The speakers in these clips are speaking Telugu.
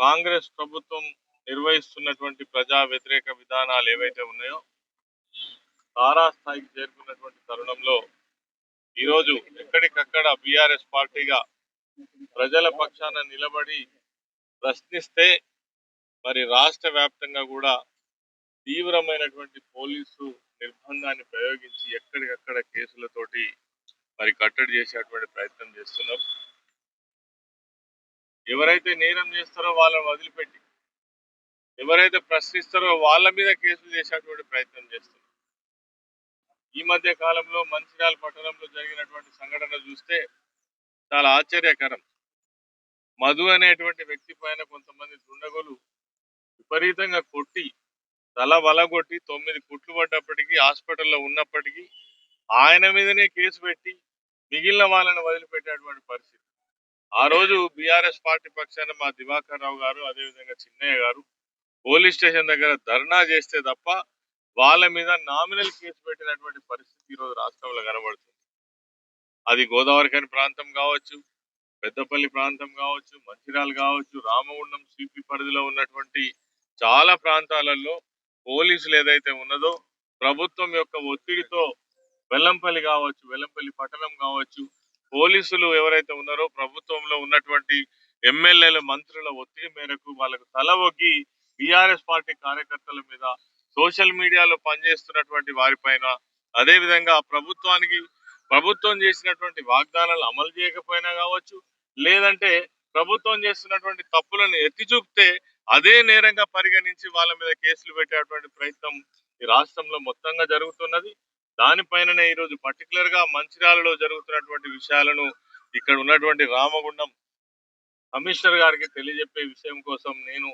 కాంగ్రెస్ ప్రభుత్వం నిర్వహిస్తున్నటువంటి ప్రజా వ్యతిరేక విధానాలు ఏవైతే ఉన్నాయో తారాస్థాయికి చేరుకున్నటువంటి తరుణంలో ఈరోజు ఎక్కడికక్కడ బీఆర్ఎస్ పార్టీగా ప్రజల పక్షాన నిలబడి ప్రశ్నిస్తే మరి రాష్ట్ర వ్యాప్తంగా కూడా తీవ్రమైనటువంటి పోలీసు నిర్బంధాన్ని ప్రయోగించి ఎక్కడికక్కడ కేసులతోటి మరి కట్టడి చేసేటువంటి ప్రయత్నం చేస్తున్నాం. ఎవరైతే నేరం చేస్తారో వాళ్ళని వదిలిపెట్టి ఎవరైతే ప్రశ్నిస్తారో వాళ్ళ మీద కేసులు చేసేటువంటి ప్రయత్నం చేస్తున్నారు. ఈ మధ్య కాలంలో మంచిర్యాల పట్టణంలో జరిగినటువంటి సంఘటన చూస్తే చాలా ఆశ్చర్యకరం. మధు అనేటువంటి వ్యక్తి పైన కొంతమంది దుండగులు విపరీతంగా కొట్టి తల వలగొట్టి తొమ్మిది కుట్లు పడ్డప్పటికీ హాస్పిటల్లో ఉన్నప్పటికీ ఆయన మీదనే కేసు పెట్టి మిగిలిన వాళ్ళని వదిలిపెట్టేటువంటి పరిస్థితి. ఆ రోజు బీఆర్ఎస్ పార్టీ పక్షాన మా దివాకర్ రావు గారు అదేవిధంగా చిన్నయ్య గారు పోలీస్ స్టేషన్ దగ్గర ధర్నా చేస్తే తప్ప వాళ్ళ మీద నామినల్ కేసు పెట్టినటువంటి పరిస్థితి ఈరోజు రాష్ట్రంలో కనబడుతుంది. అది గోదావరిఖని ప్రాంతం కావచ్చు పెద్దపల్లి ప్రాంతం కావచ్చు మంచిర్యాల కావచ్చు రామగుండం సిపి పరిధిలో ఉన్నటువంటి చాలా ప్రాంతాలలో పోలీసులు ఏదైతే ఉన్నదో ప్రభుత్వం యొక్క ఒత్తిడితో వెల్లంపల్లి కావచ్చు వెల్లంపల్లి పట్టణం కావచ్చు పోలీసులు ఎవరైతే ఉన్నారో ప్రభుత్వంలో ఉన్నటువంటి ఎమ్మెల్యేల మంత్రుల ఒత్తిడి మేరకు వాళ్ళకు తల ఒగ్గి బీఆర్ఎస్ పార్టీ కార్యకర్తల మీద సోషల్ మీడియాలో పనిచేస్తున్నటువంటి వారిపైన అదే విధంగా ప్రభుత్వానికి ప్రభుత్వం చేసినటువంటి వాగ్దానాలు అమలు చేయకపోయినా కావచ్చు లేదంటే ప్రభుత్వం చేస్తున్నటువంటి తప్పులను ఎత్తి చూపితే అదే నేరంగా పరిగణించి వాళ్ళ మీద కేసులు పెట్టేటువంటి ప్రయత్నం ఈ రాష్ట్రంలో మొత్తంగా జరుగుతున్నది. దానిపైననే ఈరోజు పర్టికులర్గా మంచిర్యాలలో జరుగుతున్నటువంటి విషయాలను ఇక్కడ ఉన్నటువంటి రామగుండం కమిషనర్ గారికి తెలియజెప్పే విషయం కోసం నేను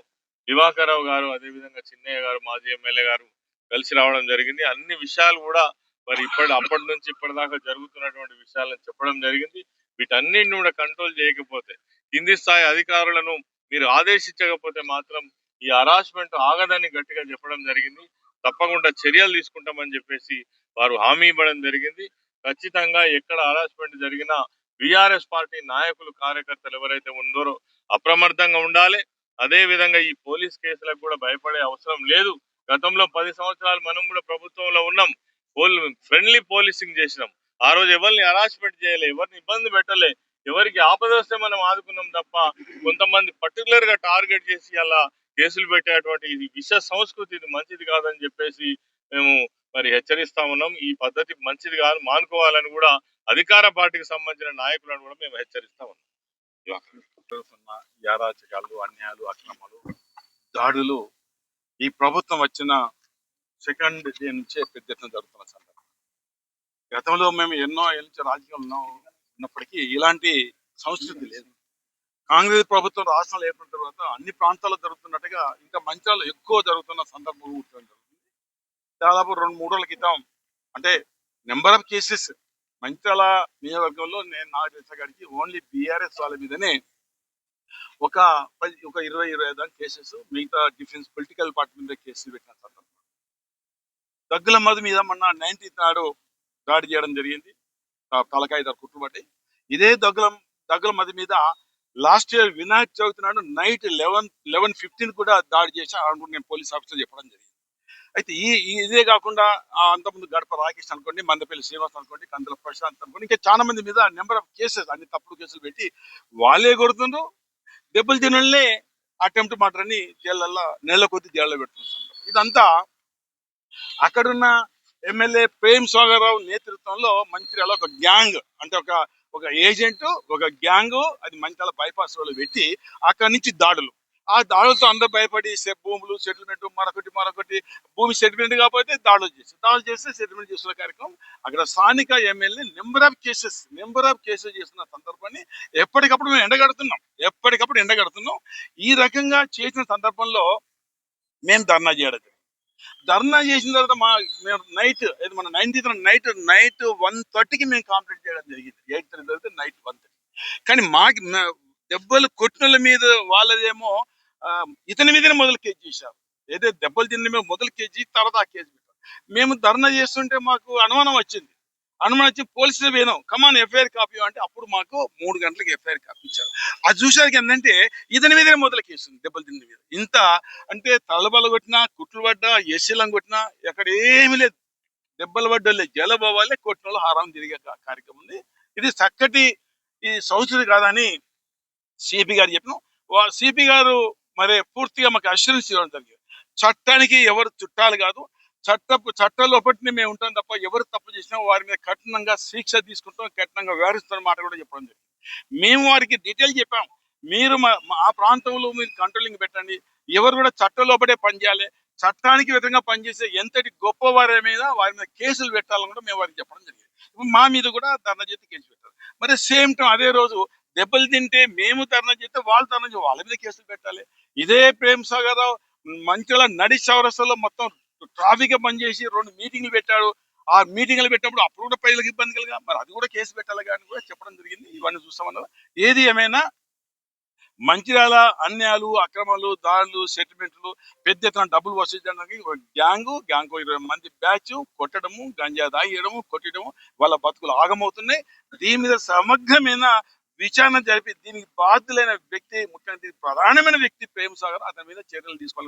దివాకరావు గారు అదేవిధంగా చిన్నయ్య గారు మాజీ ఎమ్మెల్యే గారు కలిసి రావడం జరిగింది. అన్ని విషయాలు కూడా మరి ఇప్పటి అప్పటి నుంచి ఇప్పటిదాకా జరుగుతున్నటువంటి విషయాలను చెప్పడం జరిగింది. వీటన్నిటిని కూడా కంట్రోల్ చేయకపోతే కింది స్థాయి అధికారులను మీరు ఆదేశించకపోతే మాత్రం ఈ హరాస్మెంట్ ఆగదని గట్టిగా చెప్పడం జరిగింది. తప్పకుండా చర్యలు తీసుకుంటామని చెప్పేసి వారు హామీ ఇవ్వడం జరిగింది. ఖచ్చితంగా ఎక్కడ హరాస్మెంట్ జరిగినా బీఆర్ఎస్ పార్టీ నాయకులు కార్యకర్తలు ఎవరైతే ఉన్నారో అప్రమత్తంగా ఉండాలి. అదే విధంగా ఈ పోలీస్ కేసులకు కూడా భయపడే అవసరం లేదు. గతంలో పది సంవత్సరాలు మనం కూడా ప్రభుత్వంలో ఉన్నాం. పోల్ ఫ్రెండ్లీ పోలీసింగ్ చేసినాం. ఆ రోజు ఎవరిని హరాస్మెంట్ చేయలే ఎవరిని ఇబ్బంది పెట్టలే ఎవరికి ఆపద వస్తే మనం ఆదుకున్నాం తప్ప కొంతమంది పర్టికులర్గా టార్గెట్ చేసి అలా కేసులు పెట్టేటువంటి ఇది విష సంస్కృతి ఇది మంచిది కాదని చెప్పేసి మేము మరి హెచ్చరిస్తా ఉన్నాం. ఈ పద్ధతి మంచిది కాదు మానుకోవాలని కూడా అధికార పార్టీకి సంబంధించిన నాయకులను కూడా మేము హెచ్చరిస్తా ఉన్నాం. యారాచకాలు అన్యాయాలు అక్రమాలు దాడులు ఈ ప్రభుత్వం వచ్చిన సెకండ్ డే నుంచే పెద్ద ఎత్తున జరుగుతున్న సందర్భం గతంలో మేము ఎన్నో ఏళ్ళ నుంచి రాజకీయాలు ఉన్నాం ఉన్నప్పటికీ ఇలాంటి సంస్కృతి లేదు. కాంగ్రెస్ ప్రభుత్వం రాష్ట్రాలు ఏర్పడిన తర్వాత అన్ని ప్రాంతాల్లో జరుగుతున్నట్టుగా ఇంకా మంచాలు ఎక్కువ జరుగుతున్న సందర్భం జరుగుతుంది. దాదాపు రెండు మూడు రోజుల క్రితం. అంటే నెంబర్ ఆఫ్ కేసెస్ మంచాల నియోజకవర్గంలో నేను నాకు తెలిసగాడికి ఓన్లీ బీఆర్ఎస్ వాళ్ళ మీదనే ఒక పది ఒక ఇరవై ఇరవై ఐదు కేసెస్ మిగతా డిఫెన్స్ పొలిటికల్ పార్టీ మీద కేసులు పెట్టిన సందర్భం. దగ్గుల మధు మీద మొన్న నైన్టీన్త్ నాడు దాడి చేయడం జరిగింది. తలకాయ ధర కుట్టుబట్టి ఇదే దగ్గుల దగ్గుల మధు మీద లాస్ట్ ఇయర్ వినాయక చవితి నాడు నైట్ లెవెన్ లెవెన్ ఫిఫ్టీన్ కూడా దాడి చేసి అనుకుంటే నేను పోలీస్ ఆఫీసర్ చెప్పడం జరిగింది. అయితే ఈ ఇదే కాకుండా అంతకుముందు గడప రాకేష్ అనుకోండి మందపల్లి శ్రీనివాస్ అనుకోండి కందుల ప్రశాంత్ అనుకోండి ఇంకా చాలా మంది మీద నెంబర్ ఆఫ్ కేసెస్ అన్ని తప్పుడు కేసులు పెట్టి వాళ్ళే కొడుతుండ్రు. దెబ్బలు తినలే అటెంప్ట్ మాటని జైళ్ళల్లో నెల కొద్ది జైల్లో పెట్టుకుంటున్నారు ఇదంతా అక్కడున్న ఎమ్మెల్యే ప్రేమ్ సాగర్రావు నేతృత్వంలో మంచిర్యాల ఒక గ్యాంగ్ అంటే ఒక ఒక ఏజెంట్ ఒక గ్యాంగ్ అది మంచిర్యాల బైపాస్లో పెట్టి అక్కడి నుంచి దాడులు. ఆ దాడులతో అందరు భయపడి భూములు సెటిల్మెంట్ మరొకటి మరొకటి. భూమి సెటిల్మెంట్ కాకపోతే దాడులు చేసి దాడులు చేస్తే సెటిల్మెంట్ చేసిన కార్యక్రమం. అక్కడ స్థానిక MLA number of cases number of cases చేస్తున్న సందర్భాన్ని ఎప్పటికప్పుడు మేము ఎండగడుతున్నాం. ఎప్పటికప్పుడు ఎండగడుతున్నాం. ఈ రకంగా చేసిన సందర్భంలో మేము ధర్నా చేయడం ధర్నా చేసిన తర్వాత మా మేము నైట్ ఇది మన నైన్టీన్త్ నైట్ నైట్ వన్ థర్టీకి మేము కంప్లీట్ చేయడం జరిగింది. ఎయిట్ థర్టీ తర్వాత నైట్ వన్ థర్టీ. కానీ మాకి దెబ్బలు కొట్టిన మీద వాళ్ళదేమో ఇతని మీదనే మొదలు కేజీ చేశారు ఏదో దెబ్బలు తిన్న మీద మొదలు కేజీ తర్వాత ఆ కేసు పెట్టారు మేము ధర్నా చేస్తుంటే మాకు అనుమానం వచ్చింది. అనుమానం వచ్చి పోలీసులు పోయినాం కమాన్ ఎఫ్ఐఆర్ కాపీ అంటే అప్పుడు మాకు మూడు గంటలకు ఎఫ్ఐఆర్ కాపీ ఇచ్చారు అది చూసాక ఏంటంటే ఇతని మీదనే మొదలు కేసు దెబ్బలు తిన్న మీద. ఇంత అంటే తలబల కొట్టినా కుట్లు పడ్డా ఎస్సీలం కొట్టినా ఎక్కడ ఏమీ లేదు. దెబ్బలు పడ్డోళ్ళే జలబోవాలే కొట్టిన వాళ్ళు హారం తిరిగే కార్యక్రమం ఉంది. ఇది చక్కటి ఈ సంస్కృతి కాదని సిపి గారు చెప్పిన. సిపి గారు మరి పూర్తిగా మాకు అష్యూరెన్స్ ఇవ్వడం జరిగింది. చట్టానికి ఎవరు చుట్టాలు కాదు చట్టపు చట్టలోపటిని మేము ఉంటాం తప్ప ఎవరు తప్పు చేసినా వారి మీద కఠినంగా శిక్ష తీసుకుంటాం కఠినంగా వ్యవహరిస్తున్న మాట కూడా చెప్పడం జరిగింది. మేము వారికి డీటెయిల్ చెప్పాం. మీరు మా- మా ఆ ప్రాంతంలో మీరు కంట్రోలింగ్ పెట్టండి. ఎవరు కూడా చట్టలోపడే పనిచేయాలి చట్టానికి విధంగా పనిచేసే ఎంతటి గొప్ప వారి మీద వారి మీద కేసులు పెట్టాలని కూడా మేము వారికి చెప్పడం జరిగింది. మా మీద కూడా ధర్నా చేతి కేసు పెట్టారు. మరి సేమ్ టైం అదే రోజు దెబ్బలు తింటే మేము తరణం చేస్తే వాళ్ళు ధర్నా చేయాలి వాళ్ళ మీద కేసులు పెట్టాలి. ఇదే ప్రేమ్ సాగర్ మంచిగా నడి చౌరస్తలో మొత్తం ట్రాఫిక్ బంద్ చేసి రెండు మీటింగ్లు పెట్టాడు. ఆ మీటింగ్లు పెట్టినప్పుడు అప్పుడు కూడా ప్రజలకు ఇబ్బంది కలిగా మరి అది కూడా కేసు పెట్టాలి కానీ కూడా చెప్పడం జరిగింది. ఇవన్నీ చూస్తామన్నారు ఏది ఏమైనా మంచిర్యాల అన్యాయాలు అక్రమాలు దాడులు సెటిల్మెంట్లు పెద్ద ఎత్తున డబ్బులు వసూలు ఒక గ్యాంగు గ్యాంగ్ ఇరవై మంది బ్యాచ్ కొట్టడము గంజా దాగేయడము కొట్టడము వాళ్ళ బతుకులు ఆగమవుతున్నాయి. దీని మీద సమగ్రమైన విచారణ జరిపి దీనికి బాధ్యులైన వ్యక్తి ముఖ్యంగా దీనికి ప్రధానమైన వ్యక్తి ప్రేమ్ సాగర్ అతని మీద చర్యలు తీసుకోవాలి.